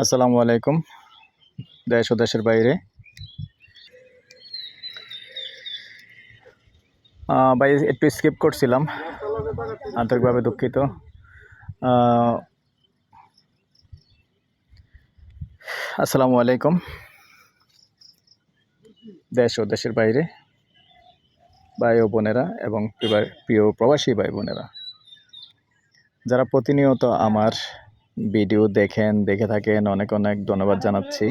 আসসালামু আলাইকুম, দেশ ও দেশের বাইরে। ভাই, একটু স্কিপ করছিলাম, আন্তরিকভাবে দুঃখিত। আসসালামু আলাইকুম, দেশ ও দেশের বাইরে। ভাই ও বোনেরা এবং প্রিয় প্রবাসী ভাই বোনেরা, যারা প্রতিনিয়ত আমার ভিডিও দেখেন, দেখে থাকেন, অনেক অনেক ধন্যবাদ জানাচ্ছি।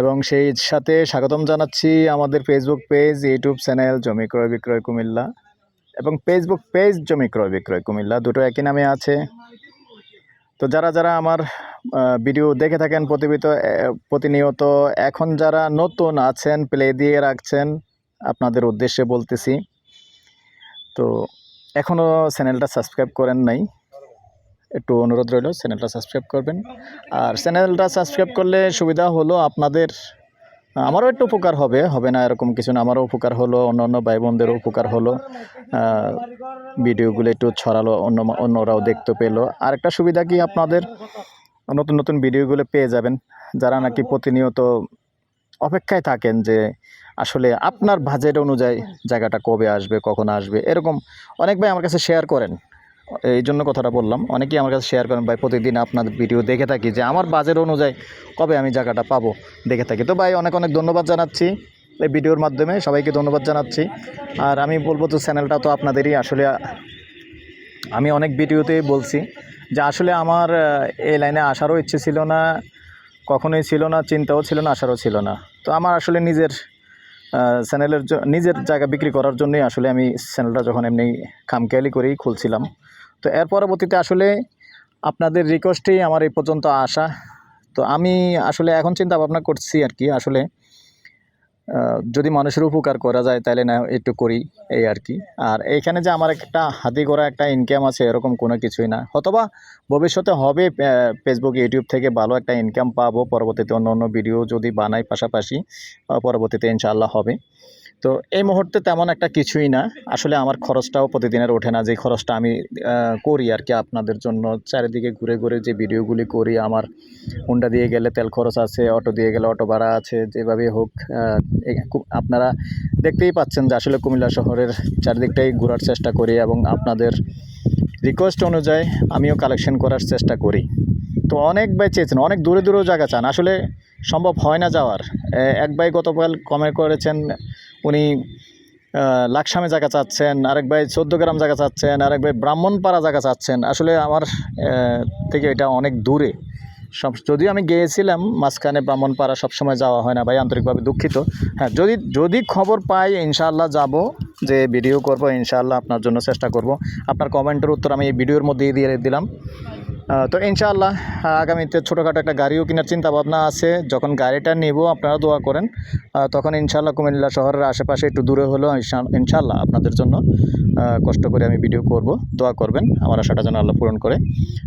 এবং সেই সাথে স্বাগতম জানাচ্ছি আমাদের ফেসবুক পেজ ইউটিউব চ্যানেল জমি ক্রয় বিক্রয় কুমিল্লা এবং ফেসবুক পেজ জমি ক্রয় বিক্রয় কুমিল্লা, দুটো একই নামে আছে। তো যারা যারা আমার ভিডিও দেখে থাকেন প্রতিবিত প্রতিনিয়ত, এখন যারা নতুন আছেন প্লে দিয়ে রাখছেন, আপনাদের উদ্দেশ্যে বলতেছি। তো এখনও চ্যানেলটা সাবস্ক্রাইব করেন নাই। একটু অনুরোধ রইল চ্যানেলটা সাবস্ক্রাইব করবেন। আর চ্যানেলটা সাবস্ক্রাইব করলে সুবিধা হলো আপনাদের, আমারও একটু উপকার হবে হবে না এরকম কিছু না, আমারও উপকার হলো, অন্য অন্য ভাই বোনদেরও উপকার হলো ভিডিওগুলো একটু ছড়ালো, অন্য অন্যরাও দেখতে পেল। আর একটা সুবিধা কি আপনাদের, নতুন নতুন ভিডিওগুলো পেয়ে যাবেন, যারা নাকি প্রতিনিয়ত অপেক্ষায় থাকেন যে আসলে আপনার বাজেট অনুযায়ী জায়গাটা কবে আসবে, কখন আসবে, এরকম অনেক ভাই আমার কাছে শেয়ার করেন। এই জন্য কথাটা বললাম। অনেকেই আমার কাছে শেয়ার করেন, ভাই, প্রতিদিন আপনার ভিডিও দেখে থাকি যে আমার বাজেট অনুযায়ী কবে আমি জায়গাটা পাবো দেখে থাকি। তো ভাই, অনেক অনেক ধন্যবাদ জানাচ্ছি এই ভিডিওর মাধ্যমে, সবাইকে ধন্যবাদ জানাচ্ছি। আর আমি বলব তো চ্যানেলটা তো আপনাদেরই, আসলে আমি অনেক ভিডিওতেই বলছি যে আসলে আমার এই লাইনে আসারও ইচ্ছে ছিল না, কখনোই ছিল না, চিন্তাও ছিল না আসারও ছিল না। তো আমার আসলে নিজের চ্যানেলের নিজের জায়গা বিক্রি করার জন্যই আসলে আমি চ্যানেলটা যখন এমনি খামখেয়ালি করেই খুলছিলাম। তো এর পরবর্তীতে আসলে আপনাদের রিকোয়েস্টেই আমার এই পর্যন্ত আসা। তো আমি আসলে এখন চিন্তা ভাবনা করছি আর কি, আসলে যদি মানুষের উপকার করা যায় তাহলে না, একটু করি এই আর কি। আর এইখানে যে আমার একটা হাতি করা একটা ইনকাম আছে, এরকম কোনো কিছুই না। অথবা ভবিষ্যতে হবে ফেসবুক ইউটিউব থেকে ভালো একটা ইনকাম পাবো। পরবর্তীতে অন্য অন্য ভিডিও যদি বানাই পাশাপাশি পরবর্তীতে ইনশাল্লাহ হবে। তো এই মুহূর্তে তেমন একটা কিছুই না। আসলে আমার খরচটাও প্রতিদিনের ওঠে না। যে খরচটা আমি করি আর কি আপনাদের জন্য, চারিদিকে ঘুরে ঘুরে যে ভিডিওগুলি করি, আমার হুন্ডা দিয়ে গেলে তেল খরচ আছে, অটো দিয়ে গেলে অটো ভাড়া আছে যেভাবে হোক আপনারা দেখতেই পাচ্ছেন যে আসলে কুমিল্লা শহরের চারিদিকটাই ঘোরার চেষ্টা করি এবং আপনাদের রিকোয়েস্ট অনুযায়ী আমিও কালেকশন করার চেষ্টা করি। তো অনেক ভাই চেয়েছেন, অনেক দূরে দূরেও জায়গা চান। আসলে সম্ভব হয় না যাওয়ার। এক ভাই গতকাল কমে করেছেন, উনি লাকসামে জায়গা চাচ্ছেন, আরেক ভাই গ্রাম জায়গা চাচ্ছেন, আরেক ভাই ব্রাহ্মণপাড়া জায়গা চাচ্ছেন। আসলে আমার থেকে এটা অনেক দূরে। সব যদিও আমি গিয়েছিলাম, মাঝখানে ব্রাহ্মণপাড়া সবসময় যাওয়া হয় না ভাই, আন্তরিকভাবে দুঃখিত। হ্যাঁ যদি যদি খবর পাই, ইনশাআল্লাহ যাব, যে ভিডিও করব, ইনশাআল্লাহ আপনার জন্য চেষ্টা করব। আপনার কমেন্টের উত্তর আমি এই ভিডিওর মধ্যেই দিয়ে দিলাম। তো ইনশাআল্লাহ আগামীতে ছোটোখাটো একটা গাড়িও কেনার চিন্তা ভাবনা আছে। যখন গাড়িটা নেব, আপনারা দোয়া করেন। তখন ইনশাআল্লাহ কুমিল্লা শহরের আশেপাশে একটু দূরে হলেও ইনশা- ইনশাআল্লাহ আপনাদের জন্য কষ্ট করে আমি ভিডিও করব। দোয়া করবেন। আমার আশাটা যেন আল্লাহ পূরণ করে।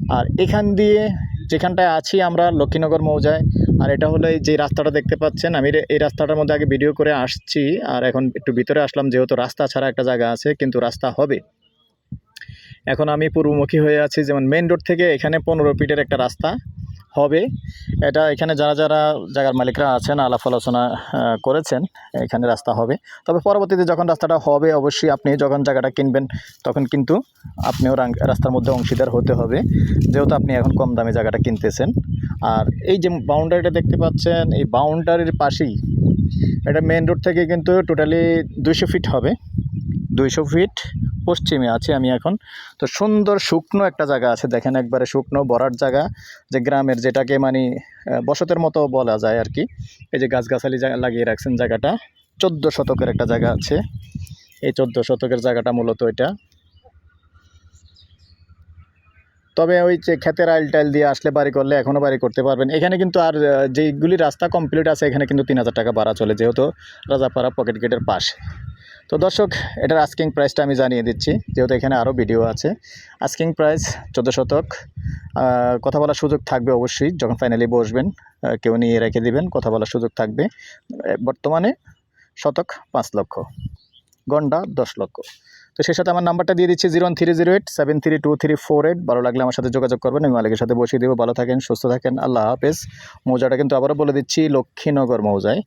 আর এখান দিয়ে যেখানটায় আছি আমরা লক্ষ্মীনগর মৌজায়, আর এটা হলো যে রাস্তাটা দেখতে পাচ্ছেন, আমি এই রাস্তাটার মধ্যে আগে ভিডিও করে আসছি, আর এখন একটু ভিতরে আসলাম, যেহেতু রাস্তা ছাড়া একটা জায়গা আছে, কিন্তু রাস্তা হবে। এখন আমি পূর্বমুখী হয়ে আছি, যেমন মেন রোড থেকে এখানে পনেরো ফিটের একটা রাস্তা। হবে। এটা এখানে যারা যারা জায়গার মালিকরা আছেন, আলাপ আলোচনা করেছেন, এখানে রাস্তা হবে। তবে পরবর্তীতে যখন রাস্তাটা হবে, অবশ্যই আপনি যখন জায়গাটা কিনবেন, তখন কিন্তু আপনিও রাস্তার মধ্যে অংশীদার হতে হবে। যেহেতু আপনি এখন কম দামে জায়গাটা কিনতেছেন। আর এই যে বাউন্ডারিটা দেখতে পাচ্ছেন, এই বাউন্ডারির পাশেই এটা মেন রোড থেকে কিন্তু টোটালি দুইশো ফিট হবে। দুইশো ফিট পশ্চিমে আছি আমি এখন। তো সুন্দর শুকনো একটা জায়গা আছে দেখেন একবারে শুকনো বরার জায়গা যে গ্রামের যেটাকে মানে বসতের মতো বলা যায় আর কি। এই যে গাছগাছালি লাগিয়ে রাখছেন জায়গাটা চোদ্দ শতকের একটা জায়গা আছে। এই চোদ্দ শতকের জায়গাটা মূলত এটা। তবে ওই যে ক্ষেতের আইল টাইল দিয়ে আসলে বাড়ি করলে এখনও বাড়ি করতে পারবেন। এখানে কিন্তু আর আহ, যেইগুলি রাস্তা কমপ্লিট আছে এখানে কিন্তু তিন হাজার টাকা ভাড়া চলে যেহেতু রাজাপাড়া পকেট গেটের পাশে। তো দর্শক, এটার আস্কিং প্রাইসটা আমি জানিয়ে দিচ্ছি, যেহেতু এখানে আরও ভিডিও আছে। আস্কিং প্রাইস চোদ্দ শতক। কথা বলার সুযোগ থাকবে অবশ্যই, যখন ফাইনালি বসবেন কেউ নিয়ে রেখে দিবেন, কথা বলার সুযোগ থাকবে। বর্তমানে শতক পাঁচ লক্ষ, গন্ডা দশ লক্ষ। তো সেই সাথে আমার নাম্বারটা দিয়ে দিচ্ছি zero three zero eight seven three two three four eight ভালো লাগলে আমার সাথে যোগাযোগ করবেন, আমি মালিকের সাথে বসিয়ে দেবো। ভালো থাকেন, সুস্থ থাকেন, আল্লাহ হাফেজ। মৌজাটা কিন্তু আবারও বলে দিচ্ছি, লক্ষ্মীনগর মৌজায়।